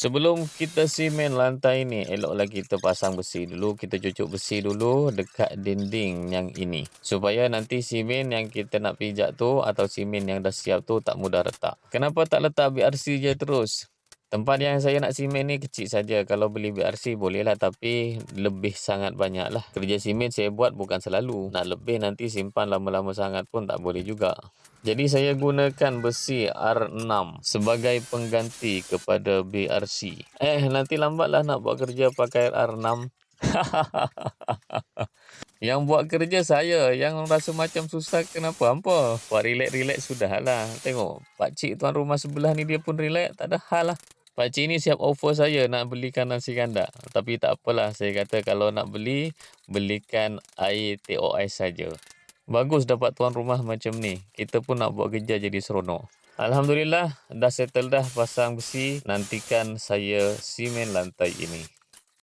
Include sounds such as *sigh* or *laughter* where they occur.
Sebelum kita simen lantai ni, eloklah kita pasang besi dulu. Kita cucuk besi dulu dekat dinding yang ini. Supaya nanti simen yang kita nak pijak tu atau simen yang dah siap tu tak mudah retak. Kenapa tak letak BRC je terus? Tempat yang saya nak simen ni kecil saja. Kalau beli BRC bolehlah tapi lebih sangat banyak lah. Kerja simen saya buat bukan selalu. Nak lebih nanti simpan lama-lama sangat pun tak boleh juga. Jadi saya gunakan besi R6 sebagai pengganti kepada BRC. Eh nanti lambatlah nak buat kerja pakai R6. *laughs* yang buat kerja saya yang rasa macam susah kenapa hampa buat relax-relax sudahlah tengok pak cik tuan rumah sebelah ni dia pun relax tak ada hal lah Pakcik ni siap offer saya nak belikan nasi kandak. Tapi tak apalah, saya kata kalau nak beli, belikan air TOS saja. Bagus dapat tuan rumah macam ni. Kita pun nak buat kerja jadi seronok. Alhamdulillah, dah settle dah pasang besi. Nantikan saya simen lantai ini.